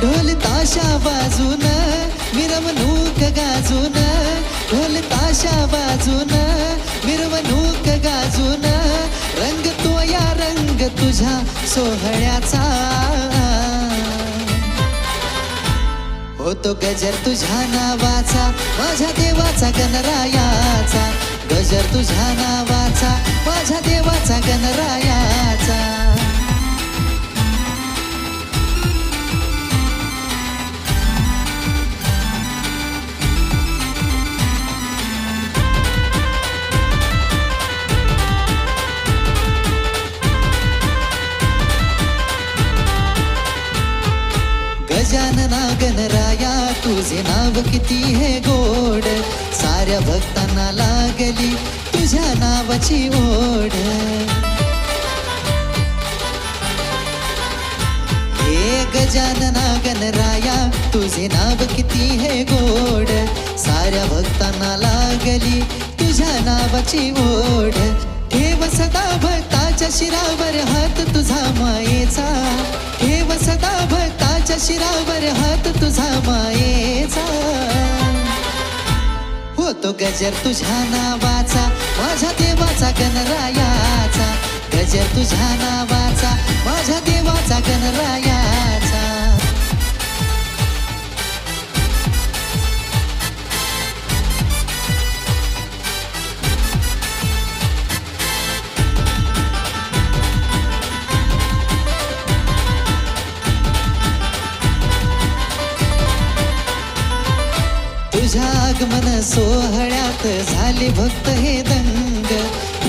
ढोल ताशा बाजून मिरवणूक गाजून ढोल ताशा बाजून मिरवणूक गाजून रंग तो या रंग तुझ्या सोहळ्याचा. होतो गजर तुझ्या नावाचा माझ्या देवाचा गणरायाचा. गजर तुझ्या नावाचा माझ्या देवाचा गणरायाचा. गजानना गणराया तुझे नाव किती हे गोड. साऱ्या भक्तांना लागली तुझ्या नावाची ओढ. हे गजानना गणराया तुझे नाव किती हे गोड. साऱ्या भक्तांना लागली तुझ्या नावाची ओढ. ठेव सदा भक्ताच्या शिरावर हात तुझा मायेचा. ठेव सदा भक्ता शिरावर हात तुझा मायेचा. होतो गजर तुझ्या नावाचा माझ्या देवाचा गणरायाचा. गजर तुझ्या नावाचा माझ्या देवाचा गणरायाचा. आगमन सोहळ्यात झाले भक्त हे दंग.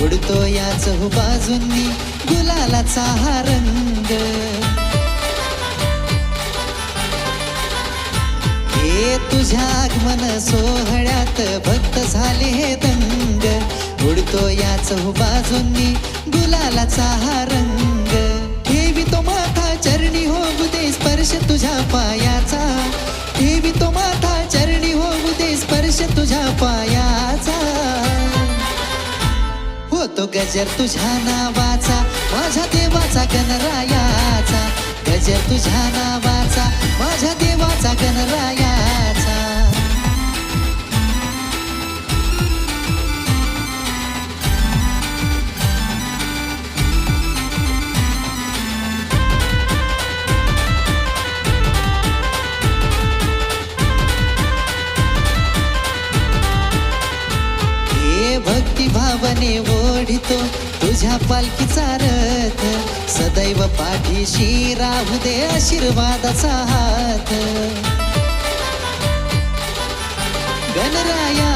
उडतो या बाजूंनी गुलालाचा हा रंग. हे तुझ्या आगमन सोहळ्यात भक्त झाले हे दंग. उडतो या बाजूंनी गुलालाचा हा रंग. ठेवी तो माथा चरणी होऊ दे स्पर्श तुझ्या पायाचा. होतो गजर तुझ्या नावाचा माझ्या देवाचा गणरायाचा. गजर तुझ्या नावाचा माझ्या देवाचा गणरायाचा. भावने ओढितो तुझ्या पालखीचा रथ. सदैव पाठीशी राहू दे आशीर्वादाचा हात. गणराया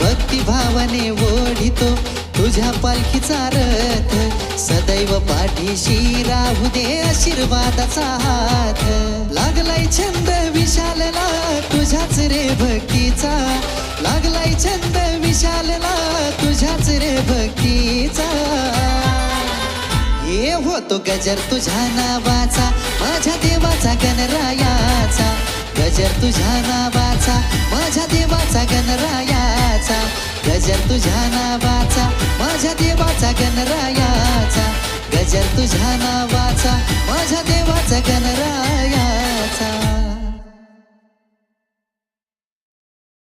भक्तिभावाने ओढितो तुझ्या पालखीचा रथ. सदैव पाठीशी राहू दे आशीर्वादाचा हात. लागलाय छंद विशालला तुझ्याच रे भक्तीचा. लागलाय छंद विशालला तुझ्याच रे भक्तीचा. हे होतो गजर तुझ्या नावाचा माझ्या देवाचा गणरायाचा. गजर तुझ्या नावाचा माझ्या देवाचा गणरायाचा. गजर तुझ्या नावाचा माझ्या देवाचा गणरायाचा. गजर तुझ्या नावाचा माझ्या देवाचा गणरायाचा.